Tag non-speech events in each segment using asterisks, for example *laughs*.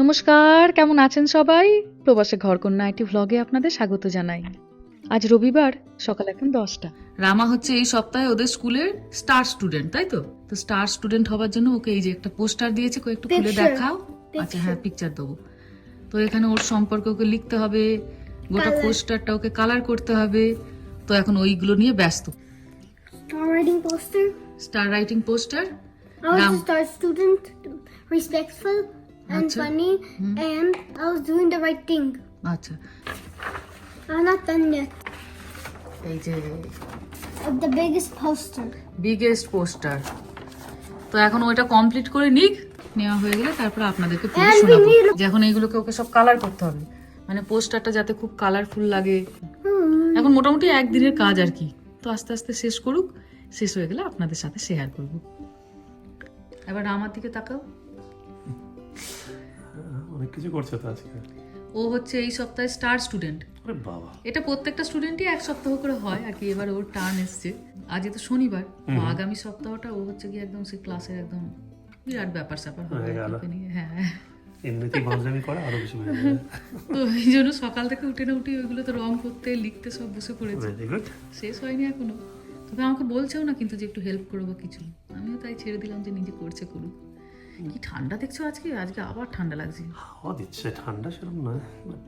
নমস্কার কেমন আছেন সবাই? প্রবাসে ঘরকন্যা একটি ভ্লগে আপনাদের স্বাগত জানাই। আজ রবিবার সকাল এখন দশটা। রামা হচ্ছে এই সপ্তাহে ওদের স্কুলের স্টার স্টুডেন্ট তাই তো? তো স্টার স্টুডেন্ট হওয়ার জন্য ওকে এই যে একটা পোস্টার দিয়েছে একটু খুলে দেখাও। আচ্ছা হ্যাঁ পিকচার দেবো। তো এখানে ওর সম্পর্কে ওকে লিখতে হবে গোটা পোস্টারটা ওকে কালার করতে হবে। তো এখন ওইগুলো নিয়ে ব্যস্ত। Star writing poster. Star writing poster I was Ram. And Acha. funny, and I was doing the right thing. আচ্ছা। I'm not done yet. এই যে the biggest poster. Biggest poster তো এখন ওইটা কমপ্লিট করে নিক। নেওয়া হয়ে গেলে তারপর আপনাদেরকে শোনাবো। যে এখন এইগুলোকে ওকে সব কালার করতে হবে। মানে পোস্টারটা যাতে খুব কালারফুল লাগে। Hmm. এখন মোটামুটি একদিনের কাজ আর কি। তো আস্তে আস্তে শেষ করুক। শেষ হয়ে গেলে আপনাদের সাথে শেয়ার করব। এবার আমার দিকে তাকাও। অনেক কিছু করছে তো আজকে। ও হচ্ছে এই সপ্তাহে স্টার স্টুডেন্ট আরে বাবা। এটা প্রত্যেকটা স্টুডেন্টই এক সপ্তাহ করে হয় আর কি এবার ওর টার্ন এসছে। আজ তো শনিবার আগামী সপ্তাহটা ও হচ্ছে কি একদম সে ক্লাসের একদম বিরাট ব্যাপার স্যাপার হয়ে গেল। হ্যাঁ। এমনিতেই বাঁধরামি করে আরও বেশি হয়ে তো এই জন্য সকাল থেকে উঠে না উঠে ওইগুলো তো রং করতে লিখতে সব বসে পড়েছে। শেষ হয়নি এখনও। তবে আমাকে বলছেও না কিন্তু যে একটু হেল্প করব কিছু। আমিও তাই ছেড়ে দিলাম যে নিজে করছে করুক। কি ঠান্ডা দেখছ আজকে? আজকে আবার ঠান্ডা লাগছে। হাওয়া দিচ্ছে ঠান্ডা সেরকম নয় বাট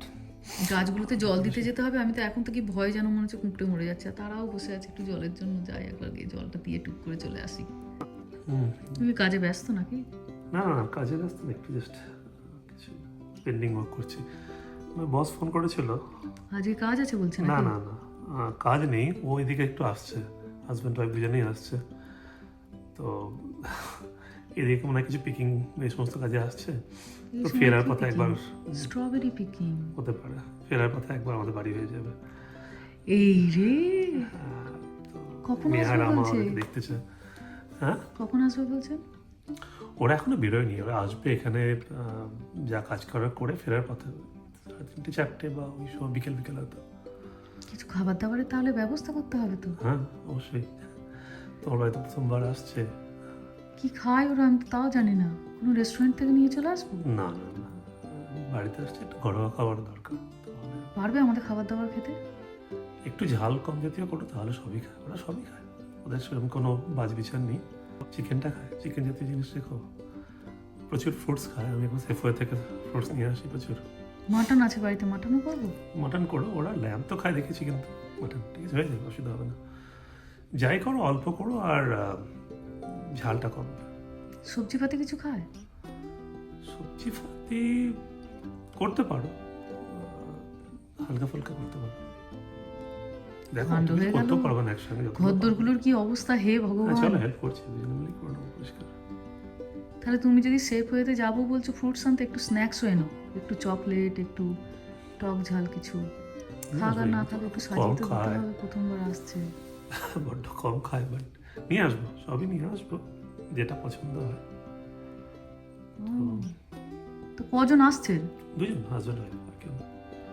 গাছগুলোতে জল দিতে যেতে হবে আমি তো এখন থেকে ভয় যেন মনে হচ্ছে কুঁকড়ে মরে যাচ্ছে। তারাও বসে আছে একটু জলের জন্য যাই একবার গিয়ে জলটা দিয়ে টুক করে চলে আসি। তুমি কাজে ব্যস্ত নাকি? না না না কাজে ব্যস্ত না একটু জাস্ট কিছু পেন্ডিং ওয়ার্ক করছি। আমার বস ফোন করেছিল। আজকে কাজ আছে বলছে না না না কাজ নেই ও এদিকে একটু আসছে হাজব্যান্ড ওয়াইফ দুজনেই আসছে। তো এদিকে মনে হয় কিছু পিকিং এই সমস্ত কাজে আসছে। তো ফেরার পথে একবার স্ট্রবেরি পিকিং হতে পারে। ফেরার পথে একবার আমাদের বাড়ি হয়ে যাবে। এই রে! কখন নেহার আসবে বলছে? দেখতেছে হ্যাঁ? কখন আসবে বলছেন ওরা এখনও বেরোয়নি। ওরা আসবে এখানে যা কাজ করার করে ফেরার পথে। সাড়ে তিনটে চারটে বা ওই সময় বিকেল বিকেল হয়তো। কিছু খাবার দাবারের তাহলে ব্যবস্থা করতে হবে তো। হ্যাঁ অবশ্যই। তোমার বাড়িতে প্রথমবার আসছে। কি খায় ওরা আমি তো তাও জানি না। কোনো রেস্টুরেন্ট থেকে নিয়ে চলে আসব? না না না। বাড়িতে আসছে একটু ঘরোয়া খাবার দরকার পারবে আমাদের খাবার দাবার খেতে? একটু ঝাল কম জাতীয় করো তাহলে সবই খায় ওরা সবই খায়। ওদের সেরকম কোনো বাজ বিচার নেই। চিকেনটা খায় চিকেন জাতীয় জিনিস রেখো প্রচুর ফ্রুটস খায়। আমি এখন সেফওয়ে থেকে ফ্রুটস নিয়ে আসি প্রচুর। মাটন আছে বাড়িতে মাটনও করব? মাটন করো ওরা ল্যাম্প তো খায় দেখেছি কিন্তু। মাটন ঠিক আছে হয়ে যাবে অসুবিধা হবে না। যাই করো অল্প করো আর ঝালটা কম সবজি পাতি কিছু খায়? সবজি ফাতি করতে পারো। হালকা ফুলকা করতে পারো। দেখো তুমি করতেও পারবে না একসঙ্গে ঘরদোরগুলোর কি অবস্থা হে হ্যাঁ, ভগবান চলো হেল্প করছি দুজনে মিলে করে নেব পরিষ্কার। তাহলে তুমি যদি সেফ হয়েতে যাব বলছো ফ্রুটস আনতে একটু স্ন্যাক্সও এনো একটু চকলেট একটু টক ঝাল কিছু। না একটু সাজিয়ে তো দিতে হবে প্রথমবার আসছে। বড্ড কম খায় বাট নিয়ে আসব সবই নিয়ে আসব যেটা পছন্দ হয়। তো কজন আসছে দুজন হাজব্যান্ড হয় কেউ।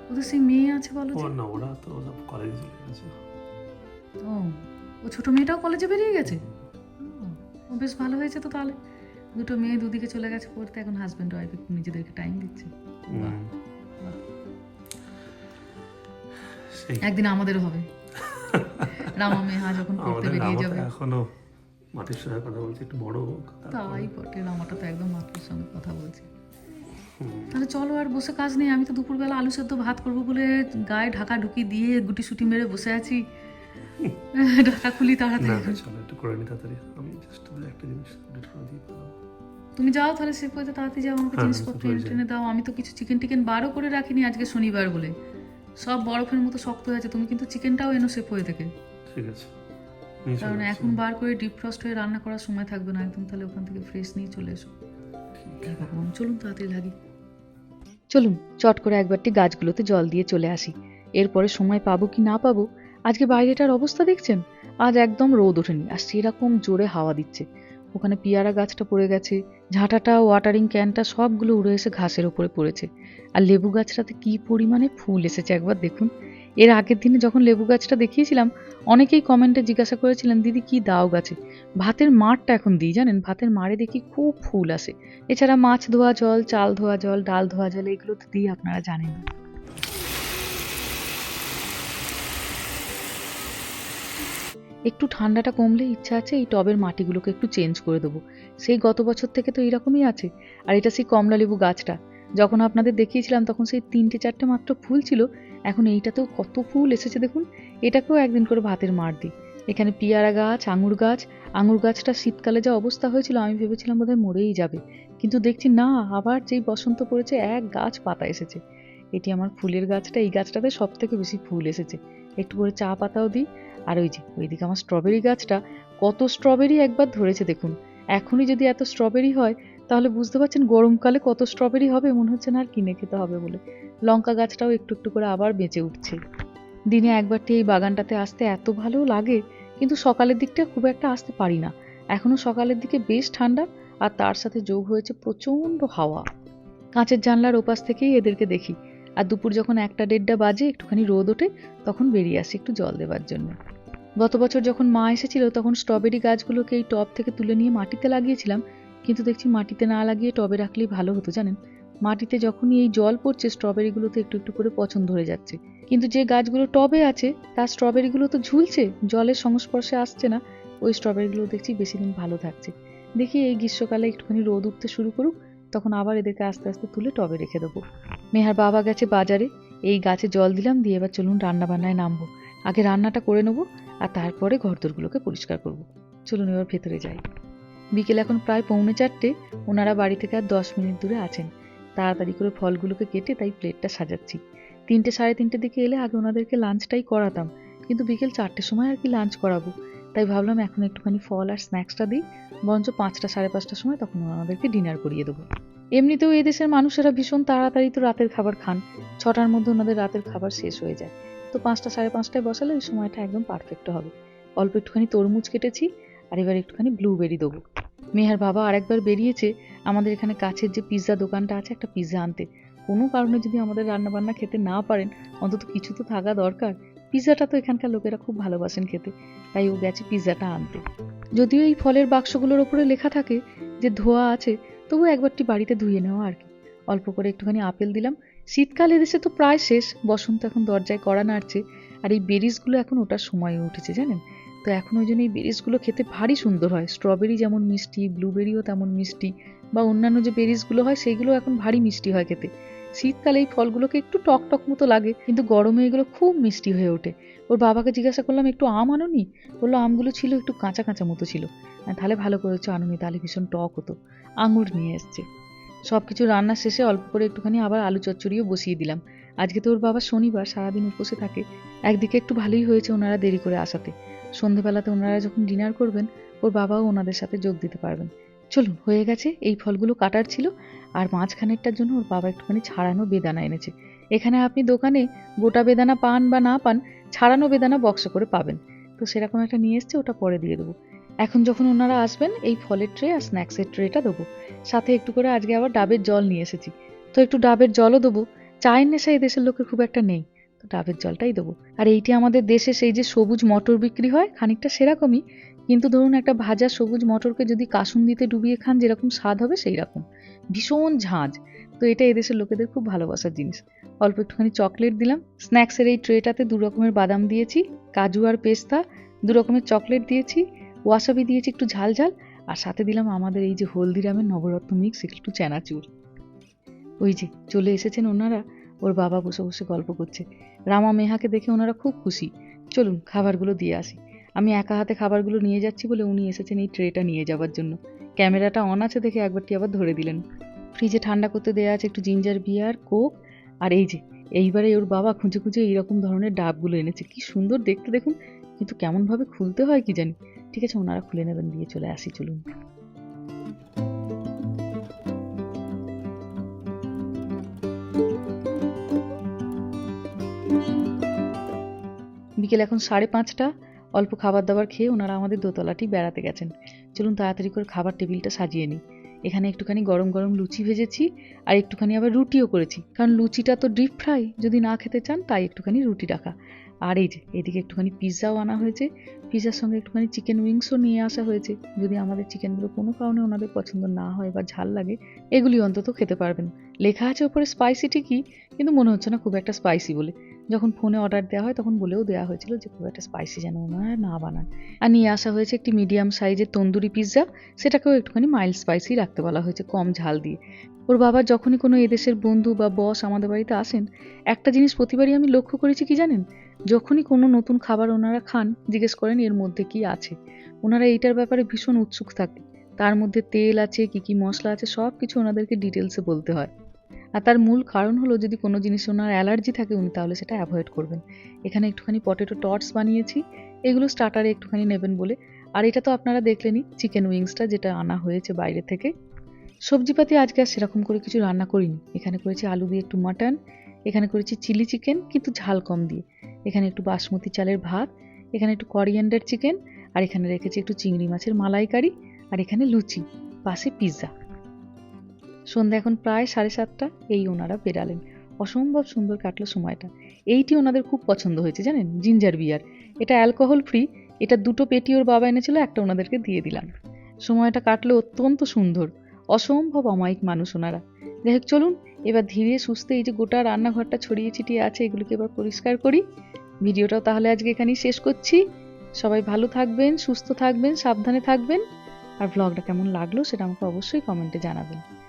ওদের সেই মেয়ে আছে বলো ও না ওরা তো সব কলেজে চলে গেছে। ও ও ছোট মেয়েটাও কলেজে বেরিয়ে গেছে? ও, বেশ ভালো হয়েছে তো তাহলে। দুটো মেয়ে দুদিকে চলে গেছে পড়তে এখন হাজব্যান্ড ওয়াইফ একটু নিজেদেরকে টাইম দিচ্ছে। একদিন আমাদেরও হবে। *laughs* রামা মেহা যখন পড়তে বেরিয়ে যাবে। এখনও মাটির সঙ্গে কথা বলছে একটু বড় হোক তাই বটে রামাটা তো একদম মাতৃর সঙ্গে কথা বলছে। তাহলে চলো আর বসে কাজ নেই আমি তো দুপুরবেলা আলু সেদ্ধ ভাত করব বলে গায়ে ঢাকা ঢুকি দিয়ে গুটি সুটি মেরে বসে আছি। ঢাকা খুলি তাড়াতাড়ি। চলো একটু করে নি তাড়াতাড়ি। আমি জাস্ট একটা জিনিস করে দিই তুমি যাও তাহলে সে পয়সা তাড়াতাড়ি যাও আমাকে হ্যাঁ, জিনিসপত্র হয়ে এনে টেনে দাও। আমি তো কিছু চিকেন টিকেন বারও করে রাখিনি আজকে শনিবার বলে। সব বরফের মতো শক্ত হয়ে আছে তুমি কিন্তু চিকেনটাও এনো সেফ হয়ে থেকে। ঠিক আছে। কারণ এখন বার করে ডিপ ফ্রস্ট হয়ে রান্না করার সময় থাকবে না একদম তাহলে ওখান থেকে ফ্রেশ নিয়ে চলে এসো। ভগবান চলুন তাড়াতাড়ি লাগি। চলুন চট করে একবারটি গাছগুলোতে জল দিয়ে চলে আসি। এরপরে সময় পাবো কি না পাবো? আজকে বাইরেটার অবস্থা দেখছেন? আজ একদম রোদ ওঠেনি আর সেরকম জোরে হাওয়া দিচ্ছে। ওখানে পিয়ারা গাছটা পড়ে গেছে ঝাঁটাটা ওয়াটারিং ক্যানটা সবগুলো উড়ে এসে ঘাসের ওপরে পড়েছে। আর লেবু গাছটাতে কি পরিমাণে ফুল এসেছে একবার দেখুন। এর আগের দিনে যখন লেবু গাছটা দেখিয়েছিলাম, অনেকেই কমেন্টে জিজ্ঞাসা করেছিলেন, দিদি, কি দাও গাছে? ভাতের মাড়টা এখন দিই, জানেন? ভাতের মাড়ে দেখি খুব ফুল আসে। এছাড়া মাছ ধোয়া জল, চাল ধোয়া জল, ডাল ধোয়া জল, এগুলো তো দিই আপনারা জানেন। একটু ঠান্ডাটা কমলে ইচ্ছা আছে, এই টবের মাটিগুলোকে একটু চেঞ্জ করে দেবো। সেই গত বছর থেকে তো এরকমই আছে। আর এটা সেই কমলা লেবু গাছটা। যখন আপনাদের দেখিয়েছিলাম, তখন সেই তিনটে চারটে মাত্র ফুল ছিল। এখন এইটাতেও কত ফুল এসেছে দেখুন। এটাকেও একদিন করে ভাতের মার দিই। এখানে পিয়ারা গাছ, আঙুর গাছ, আঙুর গাছটা শীতকালে যা অবস্থা হয়েছিল, আমি ভেবেছিলাম বোধহয় মরেই যাবে। কিন্তু দেখছি না, আবার যেই বসন্ত পড়েছে, এক গাছ পাতা এসেছে। এটি আমার ফুলের গাছটা, এই গাছটাতে সব থেকে বেশি ফুল এসেছে। একটু করে চা পাতাও দিই। আর ওই যে, ওইদিকে আমার স্ট্রবেরি গাছটা, কত স্ট্রবেরি একবার ধরেছে দেখুন। এখনই যদি এত স্ট্রবেরি হয় তাহলে বুঝতে পারছেন গরমকালে কত স্ট্রবেরি হবে, মনে হচ্ছে না আর কিনে খেতে হবে বলে। লঙ্কা গাছটাও একটু একটু করে আবার বেঁচে উঠছে। দিনে একবারটি এই বাগানটাতে আসতে এত ভালো লাগে, কিন্তু সকালের দিকটা খুব একটা আসতে পারি না। এখনও সকালের দিকে বেশ ঠান্ডা, আর তার সাথে যোগ হয়েছে প্রচণ্ড হাওয়া। কাঁচের জানলার ওপাশ থেকেই এদেরকে দেখি, আর দুপুর যখন একটা দেড়টা বাজে, একটুখানি রোদ ওঠে, তখন বেরিয়ে আসি একটু জল দেওয়ার জন্য। গত বছর যখন মা এসেছিল, তখন স্ট্রবেরি গাছগুলোকে এই টব থেকে তুলে নিয়ে মাটিতে লাগিয়েছিলাম কিন্তু দেখছি মাটিতে না লাগিয়ে টবে রাখলেই ভালো হতো, জানেন? মাটিতে যখনই এই জল পড়ছে, স্ট্রবেরিগুলোতে একটু একটু করে পছন্দ ধরে যাচ্ছে। কিন্তু যে গাছগুলো টবে আছে, তার স্ট্রবেরিগুলো তো ঝুলছে, জলের সংস্পর্শে আসছে না। ওই স্ট্রবেরিগুলো দেখছি বেশি দিন ভালো থাকছে। দেখি এই গ্রীষ্মকালে একটুখানি রোদ উঠতে শুরু করুক, তখন আবার এদেরকে আস্তে আস্তে তুলে টবে রেখে দেবো। মেহার বাবা গেছে বাজারে, এই গাছে জল দিলাম, দিয়ে এবার চলুন রান্না বান্নায় নামবো। আগে রান্নাটা করে নেব, আর তারপরে ঘরদোরগুলোকে পরিষ্কার করব। চলুন এবার ভেতরে যাই। বিকেল এখন প্রায় পৌনে চারটে, ওনারা বাড়ি থেকে আর দশ মিনিট দূরে আছেন। তাড়াতাড়ি করে ফলগুলোকে কেটে তাই প্লেটটা সাজাচ্ছি। তিনটে সাড়ে তিনটের দিকে এলে আগে ওনাদেরকে লাঞ্চটাই করাতাম, কিন্তু বিকেল চারটের সময় আর কি লাঞ্চ করাবো। তাই ভাবলাম এখন একটুখানি ফল আর স্ন্যাক্সটা দিই, বরঞ্চ পাঁচটা সাড়ে পাঁচটার সময় তখন ওনাদেরকে ডিনার করিয়ে দেবো। এমনিতেও এই দেশের মানুষেরা ভীষণ তাড়াতাড়ি তো রাতের খাবার খান, ছটার মধ্যে ওনাদের রাতের খাবার শেষ হয়ে যায়। তো পাঁচটা সাড়ে পাঁচটায় বসালে ওই সময়টা একদম পারফেক্ট হবে। অল্প একটুখানি তরমুজ কেটেছি আর এবার একটুখানি ব্লুবেরি দেবো। মেহার বাবা আরেকবার বেরিয়েছে আমাদের এখানে কাছের যে পিৎজা দোকানটা আছে একটা পিৎজা আনতে। কোনো কারণে যদি আমাদের রান্না বান্না খেতে না পারেন, অন্তত কিছু তো থাকা দরকার। পিৎজাটা তো এখানকার লোকেরা খুব ভালোবাসেন খেতে, তাই ও গেছে পিৎজাটা আনতে। যদিও এই ফলের বাক্সগুলোর ওপরে লেখা থাকে যে ধোয়া আছে, তবু একবারটি বাড়িতে ধুয়ে নেওয়া আর কি। অল্প করে একটুখানি আপেল দিলাম। শীতকাল এদেশে তো প্রায় শেষ, বসন্ত এখন দরজায় কড়া নাড়ছে, আর এই বেরিজগুলো এখন ওটার সময় উঠেছে, জানেন? তো এখন ওই জন্য এই বেরিজগুলো খেতে ভারী সুন্দর হয়। স্ট্রবেরি যেমন মিষ্টি, ব্লুবেরিও তেমন মিষ্টি বা অন্যান্য যে বেরিজগুলো হয় সেইগুলো এখন ভারী মিষ্টি হয় খেতে। শীতকালে এই ফলগুলোকে একটু টক টক মতো লাগে, কিন্তু গরমে এগুলো খুব মিষ্টি হয়ে ওঠে। ওর বাবাকে জিজ্ঞাসা করলাম, একটু আম আনোনি? বলল, আমগুলো ছিল একটু কাঁচা কাঁচা মতো ছিল। তাহলে ভালো করেছ আনুনি, তাহলে ভীষণ টক হতো। আঙুর নিয়ে এসছে। সব কিছু রান্না শেষে অল্প করে একটুখানি আবার আলু চচ্চড়িও বসিয়ে দিলাম। আজকে তো ওর বাবা শনিবার, সারাদিন উপসে থাকে। একদিকে একটু ভালোই হয়েছে ওনারা দেরি করে আসাতে। সন্ধেবেলাতে ওনারা যখন ডিনার করবেন, ওর বাবাও ওনাদের সাথে যোগ দিতে পারবেন। চলুন, হয়ে গেছে, এই ফলগুলো কাটার ছিল, আর মাঝখানেরটার জন্য ওর বাবা একটুখানি ছাড়ানো বেদানা এনেছে। এখানে আপনি দোকানে গোটা বেদানা পান বা না পান, ছাড়ানো বেদানা বক্স করে পাবেন। তো সেরকম একটা নিয়ে এসছে, ওটা পরে দিয়ে দেবো। এখন যখন ওনারা আসবেন, এই ফলের ট্রে আর স্ন্যাক্সের ট্রেটা দেবো। সাথে একটু করে আজকে আবার ডাবের জল নিয়ে এসেছি। তো একটু ডাবের জলও দেবো। চায়ের নেশা এই দেশের লোকের খুব একটা নেই। ডাবের জলটাই দেবো। আর এইটি আমাদের দেশে সেই যে সবুজ মটর বিক্রি হয়, খানিকটা সেরকমই। কিন্তু ধরুন একটা ভাজা সবুজ মটরকে যদি কাসুন দিতে ডুবিয়ে খান, যেরকম স্বাদ হবে সেই রকম ভীষণ ঝাঁঝ তো এটা এদেশের লোকেদের খুব ভালোবাসার জিনিস। অল্প একটুখানি চকলেট দিলাম। স্ন্যাক্সের এই ট্রেটাতে দু রকমের বাদাম দিয়েছি, কাজু আর পেস্তা, দু রকমের চকলেট দিয়েছি, ওয়াসাবি দিয়েছি একটু ঝাল ঝাল, আর সাথে দিলাম আমাদের এই যে হলদিরামের নবরত্ন মিক্স, একটু চানাচুর। ওই যে চলে এসেছেন ওনারা ওর বাবা বসে বসে গল্প করছে। রামা মেহাকে দেখে ওনারা খুব খুশি। চলুন, খাবারগুলো দিয়ে আসি। আমি একা হাতে খাবারগুলো নিয়ে যাচ্ছি বলে উনি এসেছেন এই ট্রেটা নিয়ে যাওয়ার জন্য। ক্যামেরাটা অন আছে দেখে একবারটি আবার ধরে দিলেন। ফ্রিজে ঠান্ডা করতে দেওয়া আছে একটু জিঞ্জার বিয়ার, কোক আর এই যে, এইবারে ওর বাবা খুঁজে খুঁজে এইরকম ধরনের ডাবগুলো এনেছে। কি সুন্দর দেখতে দেখুন। কিন্তু কেমনভাবে খুলতে হয় কি জানি। ঠিক আছে, ওনারা খুলে নেবেন, দিয়ে চলে আসি, চলুন। বিকেল এখন সাড়ে পাঁচটা। অল্প খাবার দাবার খেয়ে ওনারা আমাদের দোতলাটি বেড়াতে গেছেন। চলুন তাড়াতাড়ি করে খাবার টেবিলটা সাজিয়ে নিই। এখানে একটুখানি গরম গরম লুচি ভেজেছি আর একটুখানি আবার রুটিও করেছি। কারণ লুচিটা তো ডিপ ফ্রাই যদি না খেতে চান তাই একটুখানি রুটি রাখা। আর এই যে, এদিকে একটুখানি পিৎজাও আনা হয়েছে। পিৎজার সঙ্গে একটুখানি চিকেন উইংসও নিয়ে আসা হয়েছে। যদি আমাদের চিকেনগুলো কোনো কারণে ওনাদের পছন্দ না হয় বা ঝাল লাগে, এগুলি অন্তত খেতে পারবেন। লেখা আছে ওপরে স্পাইসি ঠিকই, কিন্তু মনে হচ্ছে না খুব একটা স্পাইসি বলে। যখন ফোনে অর্ডার দেওয়া হয়, তখন বলেও দেওয়া হয়েছিল যে, খুব একটা স্পাইসি যেন ওনারা না বানান। আর নিয়ে আসা হয়েছে একটি মিডিয়াম সাইজের তন্দুরি পিৎজা সেটাকেও একটুখানি মাইল্ড স্পাইসি রাখতে বলা হয়েছে কম ঝাল দিয়ে। ওর বাবা যখনই কোনো এদেশের বন্ধু বা বস আমাদের বাড়িতে আসেন, একটা জিনিস প্রতিবারই আমি লক্ষ্য করেছি কি জানেন? যখনই কোনো নতুন খাবার ওনারা খান, জিজ্ঞেস করেন এর মধ্যে কি আছে। ওনারা এইটার ব্যাপারে ভীষণ উৎসুক থাকে। তার মধ্যে তেল আছে, কি কি মশলা আছে সব কিছু ওনাদেরকে ডিটেলসে বলতে হয়। আর তার মূল কারণ হলো যদি কোনো জিনিসে ওনার অ্যালার্জি থাকে, উনি তাহলে সেটা অ্যাভয়েড করবেন। এখানে একটুখানি পটেটো টটস বানিয়েছি। এগুলো স্টার্টারে একটুখানি নেবেন বলে। আর এটা তো আপনারা দেখলেনই, চিকেন উইংসটা যেটা আনা হয়েছে বাইরে থেকে। সবজিপাতি আজকে আর সেরকম করে কিছু রান্না করিনি। এখানে করেছি আলু দিয়ে একটু মাটন, এখানে করেছি চিলি চিকেন, কিন্তু ঝাল কম দিয়ে। এখানে একটু বাসমতি চালের ভাত, এখানে একটু করিয়েন্ডার চিকেন আর এখানে রেখেছি একটু চিংড়ি মাছের মালাইকারি, আর এখানে লুচি, পাশে পিৎজা সন্ধ্যা এখন প্রায় সাড়ে সাতটা, এই ওনারা বেরালেন অসম্ভব সুন্দর কাটলো সময়টা। এইটি ওনাদের খুব পছন্দ হয়েছে, জানেন? Ginger beer. এটা অ্যালকোহল ফ্রি, এটা দুটো পেটি ওর বাবা এনেছিল, একটা ওনাদেরকে দিয়ে দিলাম। সময়টা কাটলো অত্যন্ত সুন্দর। অসম্ভব অমায়িক মানুষ ওনারা। যাই হোক, চলুন, এবার ধীরে সুস্থে এই যে গোটা রান্নাঘরটা ছড়িয়ে ছিটিয়ে আছে, এগুলোকে এবার পরিষ্কার করি। ভিডিওটাও তাহলে আজকে এখানেই শেষ করছি। সবাই ভালো থাকবেন, সুস্থ থাকবেন, সাবধানে থাকবেন। আর ব্লগটা কেমন লাগল সেটা আমাকে অবশ্যই কমেন্টে জানাবেন।